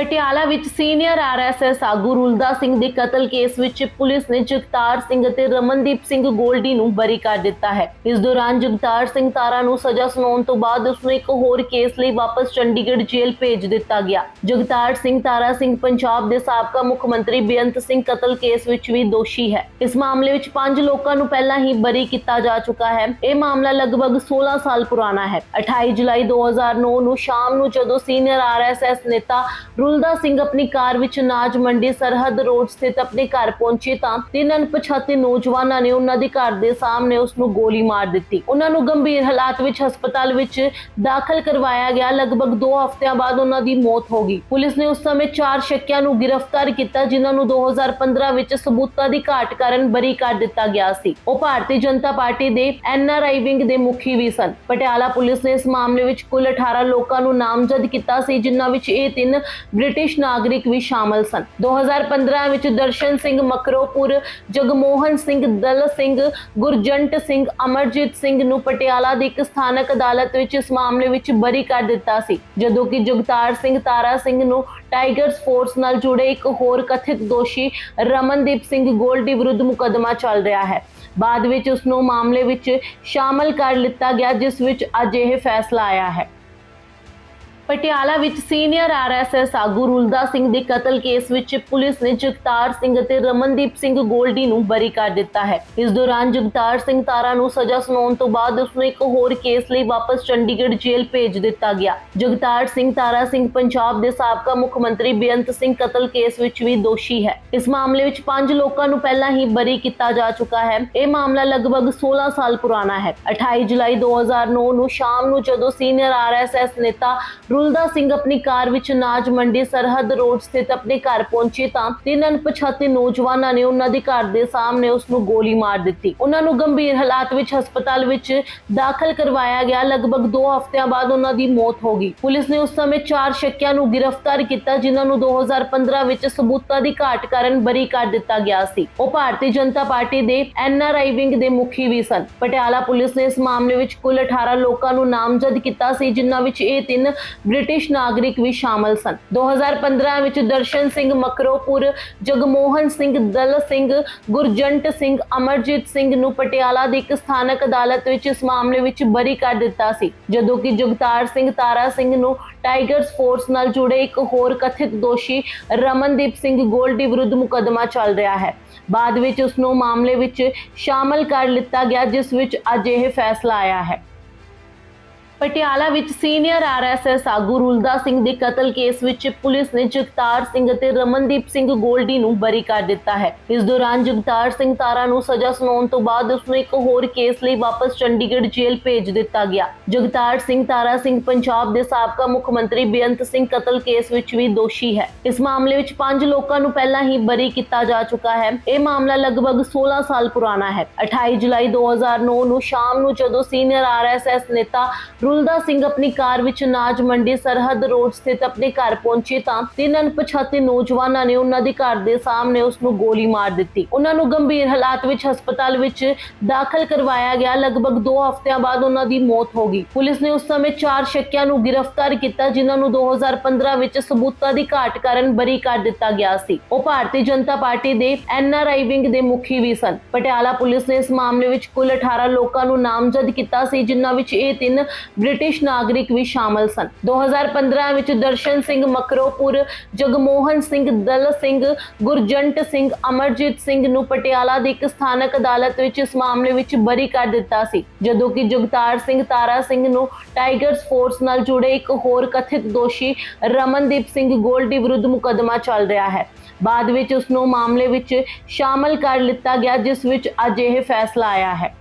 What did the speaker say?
ਪਟਿਆਲਾ ਵਿੱਚ senior RSS ਆਗੂ ਰੁਲਦਾ ਸਿੰਘ ਦੇ ਕਤਲ ਕੇਸ ਵਿੱਚ ਪੁਲਿਸ ਨੇ ਜਗਤਾਰ ਸਿੰਘ ਅਤੇ ਰਮਨਦੀਪ ਸਿੰਘ ਗੋਲਡੀ ਨੂੰ ਬਰੀ ਕਰ ਦਿੱਤਾ ਹੈ। ਇਸ ਦੌਰਾਨ ਜਗਤਾਰ ਸਿੰਘ ਤਾਰਾ ਨੂੰ ਸਜ਼ਾ ਸੁਣਾਉਣ ਤੋਂ ਬਾਅਦ ਉਸ ਨੂੰ ਇੱਕ ਹੋਰ ਕੇਸ ਲਈ ਵਾਪਸ ਚੰਡੀਗੜ੍ਹ ਜੇਲ੍ਹ ਭੇਜ ਦਿੱਤਾ ਗਿਆ। ਜਗਤਾਰ ਸਿੰਘ ਤਾਰਾ ਸਿੰਘ ਪੰਜਾਬ ਦੇ ਸਾਬਕਾ ਮੁੱਖ ਮੰਤਰੀ ਬੇਅੰਤ ਸਿੰਘ ਕਤਲ ਕੇਸ ਵਿੱਚ ਵੀ ਦੋਸ਼ੀ ਹੈ। ਇਸ ਮਾਮਲੇ ਵਿੱਚ ਪੰਜ ਲੋਕਾਂ ਨੂੰ ਪਹਿਲਾਂ ਹੀ ਬਰੀ ਕੀਤਾ ਜਾ ਚੁੱਕਾ ਹੈ। ਇਹ ਮਾਮਲਾ ਲਗਭਗ 16 ਸਾਲ ਪੁਰਾਣਾ ਹੈ। 28 ਜੁਲਾਈ 2009 ਨੂੰ ਸ਼ਾਮ ਨੂੰ ਜਦੋਂ ਸੀਨੀਅਰ ਆਰਐਸਐਸ ਨੇਤਾ ਰੁਲਦਾ ਸਿੰਘ ਆਪਣੀ ਕਾਰ ਵਿੱਚ ਅਨਾਜ ਮੰਡੀ ਸਰਹੱਦ ਰੋਡ ਸਥਿਤ ਆਪਣੇ ਘਰ ਪਹੁੰਚੇ ਤਾਂ ਤਿੰਨ ਅਣਪਛਾਤੇ ਨੌਜਵਾਨਾਂ ਨੇ ਉਹਨਾਂ ਦੇ ਘਰ ਦੇ ਸਾਹਮਣੇ ਉਸ ਨੂੰ ਗੋਲੀ ਮਾਰ ਦਿੱਤੀ। ਉਹਨਾਂ ਨੂੰ ਗੰਭੀਰ ਹਾਲਾਤ ਵਿੱਚ ਹਸਪਤਾਲ ਵਿੱਚ ਦਾਖਲ ਕਰਵਾਇਆ ਗਿਆ। ਲਗਭਗ 2 ਹਫ਼ਤਿਆਂ ਬਾਅਦ ਉਹਨਾਂ ਦੀ ਮੌਤ ਹੋ ਗਈ। ਪੁਲਿਸ ਨੇ ਉਸ ਸਮੇਂ ਚਾਰ ਸ਼ੱਕੀਆਂ ਨੂੰ ਗ੍ਰਿਫਤਾਰ ਕੀਤਾ, ਜਿਨ੍ਹਾਂ ਨੂੰ 2015 ਵਿੱਚ ਸਬੂਤਾਂ ਦੀ ਘਾਟ ਕਾਰਨ ਬਰੀ ਕਰ ਦਿੱਤਾ ਗਿਆ ਸੀ। ਉਹ ਭਾਰਤੀ ਜਨਤਾ ਪਾਰਟੀ ਦੇ ਐਨਆਰਆਈ ਵਿੰਗ ਦੇ ਮੁਖੀ ਵੀ ਸਨ। ਪਟਿਆਲਾ ਪੁਲਿਸ ਨੇ ਇਸ ਮਾਮਲੇ ਵਿੱਚ ਕੁੱਲ 18 ਲੋਕਾਂ ਨੂੰ ਨਾਮਜ਼ਦ ਕੀਤਾ ਸੀ, ਜਿਨ੍ਹਾਂ ਵਿੱਚ ਇਹ ਤਿੰਨ ਬ੍ਰਿਟਿਸ਼ ਨਾਗਰਿਕ ਵੀ ਸ਼ਾਮਲ ਸਨ। 2015 ਵਿੱਚ ਦਰਸ਼ਨ ਸਿੰਘ ਮਕਰੋਪੁਰ, ਜਗਮੋਹਨ ਸਿੰਘ ਦਲ ਸਿੰਘ, ਗੁਰਜੰਟ ਸਿੰਘ, ਅਮਰਜੀਤ ਸਿੰਘ ਨੂੰ ਪਟਿਆਲਾ ਦੀ ਇੱਕ ਸਥਾਨਕ ਅਦਾਲਤ ਵਿੱਚ ਇਸ ਮਾਮਲੇ ਵਿੱਚ ਬਰੀ ਕਰ ਦਿੱਤਾ ਸੀ। ਜਦੋਂ ਕਿ ਜਗਤਾਰ ਸਿੰਘ ਤਾਰਾ ਸਿੰਘ ਨੂੰ ਟਾਈਗਰਸ ਫੋਰਸ ਨਾਲ ਜੁੜੇ ਇੱਕ ਹੋਰ ਕਥਿਤ ਦੋਸ਼ੀ ਰਮਨਦੀਪ ਸਿੰਘ ਗੋਲਡੀ ਵਿਰੁੱਧ ਮੁਕੱਦਮਾ ਚੱਲ ਰਿਹਾ ਹੈ। ਬਾਅਦ ਵਿੱਚ ਉਸ ਨੂੰ ਮਾਮਲੇ ਵਿੱਚ ਸ਼ਾਮਲ ਕਰ ਲਿੱਤਾ ਗਿਆ, ਜਿਸ ਵਿੱਚ ਅੱਜ ਇਹ ਫੈਸਲਾ ਆਇਆ ਹੈ। ਪਟਿਆਲਾ ਵਿੱਚ ਸੀਨੀਅਰ ਆਰਐਸਐਸ ਆਗੂ ਰੁਲਦਾ ਸਿੰਘ ਦੇ ਕਤਲ ਕੇਸ ਵਿੱਚ ਪੁਲਿਸ ਨੇ ਜਗਤਾਰ ਸਿੰਘ ਅਤੇ ਰਮਨਦੀਪ ਸਿੰਘ ਗੋਲਡੀ ਨੂੰ ਬਰੀ ਕਰ ਦਿੱਤਾ ਹੈ। ਇਸ ਦੌਰਾਨ ਜਗਤਾਰ ਸਿੰਘ ਤਾਰਾ ਨੂੰ ਸਜ਼ਾ ਸੁਣਾਉਣ ਤੋਂ ਬਾਅਦ ਉਸ ਨੂੰ ਇੱਕ ਹੋਰ ਕੇਸ ਲਈ ਵਾਪਸ ਚੰਡੀਗੜ੍ਹ ਜੇਲ੍ਹ ਭੇਜ ਦਿੱਤਾ ਗਿਆ। ਜਗਤਾਰ ਸਿੰਘ ਤਾਰਾ ਸਿੰਘ ਪੰਜਾਬ ਦੇ ਸਾਬਕਾ ਮੁੱਖ ਮੰਤਰੀ ਬੇਅੰਤ ਸਿੰਘ ਕਤਲ ਕੇਸ ਵਿੱਚ ਵੀ ਦੋਸ਼ੀ ਹੈ। ਇਸ ਮਾਮਲੇ ਵਿੱਚ ਪੰਜ ਲੋਕਾਂ ਨੂੰ ਪਹਿਲਾਂ ਹੀ ਬਰੀ ਕੀਤਾ ਜਾ ਚੁੱਕਾ ਹੈ। ਇਹ ਮਾਮਲਾ ਲਗਭਗ 16 ਸਾਲ ਪੁਰਾਣਾ ਹੈ। 28 ਜੁਲਾਈ 2009 ਨੂੰ ਸ਼ਾਮ ਨੂੰ ਜਦੋਂ ਸੀਨੀਅਰ ਆਰਐਸਐਸ ਨੇਤਾ ਰੁਲਦਾ ਸਿੰਘ ਆਪਣੀ ਕਾਰ ਵਿੱਚ ਅਨਾਜ ਮੰਡੀ ਸਰਹੱਦ ਰੋਡ ਸਥਿਤ ਆਪਣੇ ਘਰ ਪਹੁੰਚੇ ਤਾਂ ਤਿੰਨ ਅਣਪਛਾਤੇ ਨੌਜਵਾਨਾਂ ਨੇ ਉਹਨਾਂ ਦੇ ਘਰ ਦੇ ਸਾਹਮਣੇ ਉਸ ਨੂੰ ਗੋਲੀ ਮਾਰ ਦਿੱਤੀ। ਉਹਨਾਂ ਨੂੰ ਗੰਭੀਰ ਹਾਲਾਤ ਵਿੱਚ ਹਸਪਤਾਲ ਵਿੱਚ ਦਾਖਲ ਕਰਵਾਇਆ ਗਿਆ। ਲਗਭਗ 2 ਹਫ਼ਤਿਆਂ ਬਾਅਦ ਉਹਨਾਂ ਦੀ ਮੌਤ ਹੋ ਗਈ। ਪੁਲਿਸ ਨੇ ਉਸ ਸਮੇਂ ਚਾਰ ਸ਼ੱਕੀਆਂ ਨੂੰ ਗ੍ਰਿਫਤਾਰ ਕੀਤਾ, ਜਿਨ੍ਹਾਂ ਨੂੰ 2015 ਵਿੱਚ ਸਬੂਤਾਂ ਦੀ ਘਾਟ ਕਾਰਨ ਬਰੀ ਕਰ ਦਿੱਤਾ ਗਿਆ ਸੀ। ਉਹ ਭਾਰਤੀ ਜਨਤਾ ਪਾਰਟੀ ਦੇ ਐਨਆਰਆਈ ਵਿੰਗ ਦੇ ਮੁਖੀ ਵੀ ਸਨ। ਪਟਿਆਲਾ ਪੁਲਿਸ ਨੇ ਇਸ ਮਾਮਲੇ ਵਿੱਚ ਕੁੱਲ 18 ਲੋਕਾਂ ਨੂੰ ਨਾਮਜ਼ਦ ਕੀਤਾ ਸੀ, ਜਿਨ੍ਹਾਂ ਵਿੱਚ ਇਹ ਤਿੰਨ ਬ੍ਰਿਟਿਸ਼ ਨਾਗਰਿਕ ਵੀ ਸ਼ਾਮਲ ਸਨ। 2015 ਵਿੱਚ ਦਰਸ਼ਨ ਸਿੰਘ ਮਕਰੋਪੁਰ, ਜਗਮੋਹਨ ਸਿੰਘ, ਦਲ ਸਿੰਘ, ਗੁਰਜੰਟ ਸਿੰਘ, ਅਮਰਜੀਤ ਸਿੰਘ ਨੂੰ ਪਟਿਆਲਾ ਦੀ ਇੱਕ ਸਥਾਨਕ ਅਦਾਲਤ ਵਿੱਚ ਇਸ ਮਾਮਲੇ ਵਿੱਚ ਬਰੀ ਕਰ ਦਿੱਤਾ ਸੀ। ਜਦੋਂ ਕਿ ਜਗਤਾਰ ਸਿੰਘ ਤਾਰਾ ਸਿੰਘ ਨੂੰ ਟਾਈਗਰਸ ਫੋਰਸ ਨਾਲ ਜੁੜੇ ਇੱਕ ਹੋਰ ਕਥਿਤ ਦੋਸ਼ੀ ਰਮਨਦੀਪ ਸਿੰਘ ਗੋਲਡੀ ਵਿਰੁੱਧ ਮੁਕੱਦਮਾ ਚੱਲ ਰਿਹਾ ਹੈ। ਬਾਅਦ ਵਿੱਚ ਉਸ ਨੂੰ ਮਾਮਲੇ ਵਿੱਚ ਸ਼ਾਮਲ ਕਰ ਲਿੱਤਾ ਗਿਆ, ਜਿਸ ਵਿੱਚ ਅੱਜ ਇਹ ਫੈਸਲਾ ਆਇਆ ਹੈ। ਪਟਿਆਲਾ ਵਿੱਚ ਸੀਨੀਅਰ ਆਰਐਸਐਸ ਆਗੂ ਰੁਲਦਾ ਸਿੰਘ ਦੇ ਕਤਲ ਕੇਸ ਵਿੱਚ ਪੁਲਿਸ ਨੇ ਜਗਤਾਰ ਸਿੰਘ ਅਤੇ ਰਮਨਦੀਪ ਸਿੰਘ ਗੋਲਡੀ ਨੂੰ ਬਰੀ ਕਰ ਦਿੱਤਾ ਹੈ। ਇਸ ਦੌਰਾਨ ਜਗਤਾਰ ਸਿੰਘ ਤਾਰਾ ਨੂੰ ਸਜ਼ਾ ਸੁਣਾਉਣ ਤੋਂ ਬਾਅਦ ਉਸ ਨੂੰ ਇੱਕ ਹੋਰ ਕੇਸ ਲਈ ਵਾਪਸ ਚੰਡੀਗੜ੍ਹ ਜੇਲ੍ਹ ਭੇਜ ਦਿੱਤਾ ਗਿਆ। ਜਗਤਾਰ ਸਿੰਘ ਤਾਰਾ ਸਿੰਘ ਪੰਜਾਬ ਦੇ ਸਾਬਕਾ ਮੁੱਖ ਮੰਤਰੀ ਬੇਅੰਤ ਸਿੰਘ ਕਤਲ ਕੇਸ ਵਿੱਚ ਵੀ ਦੋਸ਼ੀ ਹੈ। ਇਸ ਮਾਮਲੇ ਵਿੱਚ ਪੰਜ ਲੋਕਾਂ ਨੂੰ ਪਹਿਲਾਂ ਹੀ ਬਰੀ ਕੀਤਾ ਜਾ ਚੁੱਕਾ ਹੈ। ਇਹ ਮਾਮਲਾ ਲਗਭਗ 16 ਸਾਲ ਪੁਰਾਣਾ ਹੈ। 28 ਜੁਲਾਈ 2009 ਨੂੰ ਸ਼ਾਮ ਨੂੰ ਜਦੋਂ ਸੀਨੀਅਰ ਆਰਐਸਐਸ ਨੇਤਾ ਰੁਲਦਾ ਸਿੰਘ ਆਪਣੀ ਕਾਰ ਵਿੱਚ ਅਨਾਜ ਮੰਡੀ ਸਰਹੱਦ ਰੋਡ ਸਥਿਤ ਆਪਣੇ ਘਰ ਪਹੁੰਚੇ ਤਾਂ ਤਿੰਨ ਅਣਪਛਾਤੇ ਨੌਜਵਾਨਾਂ ਨੇ ਉਹਨਾਂ ਦੇ ਘਰ ਦੇ ਸਾਹਮਣੇ ਉਸ ਨੂੰ ਗੋਲੀ ਮਾਰ ਦਿੱਤੀ। ਉਹਨਾਂ ਨੂੰ ਗੰਭੀਰ ਹਾਲਾਤ ਵਿੱਚ ਹਸਪਤਾਲ ਵਿੱਚ ਦਾਖਲ ਕਰਵਾਇਆ ਗਿਆ। ਲਗਭਗ 2 ਹਫ਼ਤਿਆਂ ਬਾਅਦ ਉਹਨਾਂ ਦੀ ਮੌਤ ਹੋ ਗਈ। ਪੁਲਿਸ ਨੇ ਉਸ ਸਮੇਂ ਚਾਰ ਸ਼ੱਕੀਆਂ ਨੂੰ ਗ੍ਰਿਫਤਾਰ ਕੀਤਾ, ਜਿਨ੍ਹਾਂ ਨੂੰ 2015 ਵਿੱਚ ਸਬੂਤਾਂ ਦੀ ਘਾਟ ਕਾਰਨ ਬਰੀ ਕਰ ਦਿੱਤਾ ਗਿਆ ਸੀ। ਉਹ ਭਾਰਤੀ ਜਨਤਾ ਪਾਰਟੀ ਦੇ ਐਨਆਰਆਈ ਵਿੰਗ ਦੇ ਮੁਖੀ ਵੀ ਸਨ। ਪਟਿਆਲਾ ਪੁਲਿਸ ਨੇ ਇਸ ਮਾਮਲੇ ਵਿੱਚ ਕੁੱਲ 18 ਲੋਕਾਂ ਨੂੰ ਨਾਮਜ਼ਦ ਕੀਤਾ ਸੀ, ਜਿਨ੍ਹਾਂ ਵਿੱਚ ਇਹ ਤਿੰਨ ਬ੍ਰਿਟਿਸ਼ ਨਾਗਰਿਕ ਵੀ ਸ਼ਾਮਲ ਸਨ। 2015 ਵਿੱਚ ਦਰਸ਼ਨ ਸਿੰਘ ਮਕਰੋਪੁਰ, ਜਗਮੋਹਨ ਸਿੰਘ ਦਲ ਸਿੰਘ, ਗੁਰਜੰਟ ਸਿੰਘ ਅਮਰਜੀਤ ਸਿੰਘ ਨੂੰ ਪਟਿਆਲਾ ਦੀ ਇੱਕ ਸਥਾਨਕ ਅਦਾਲਤ ਵਿੱਚ ਇਸ ਮਾਮਲੇ ਵਿੱਚ ਬਰੀ ਕਰ ਦਿੱਤਾ ਸੀ। ਜਦੋਂ ਕਿ ਜਗਤਾਰ ਸਿੰਘ ਤਾਰਾ ਸਿੰਘ ਨੂੰ ਟਾਈਗਰਸ ਫੋਰਸ ਨਾਲ ਜੁੜੇ ਇੱਕ ਹੋਰ ਕਥਿਤ ਦੋਸ਼ੀ ਰਮਨਦੀਪ ਸਿੰਘ ਗੋਲਡੀ ਵਿਰੁੱਧ ਮੁਕੱਦਮਾ ਚੱਲ ਰਿਹਾ ਹੈ। ਬਾਅਦ ਵਿੱਚ ਉਸ ਨੂੰ ਮਾਮਲੇ ਵਿੱਚ ਸ਼ਾਮਲ ਕਰ ਲਿੱਤਾ ਗਿਆ, ਜਿਸ ਵਿੱਚ ਅੱਜ ਇਹ ਫੈਸਲਾ ਆਇਆ ਹੈ।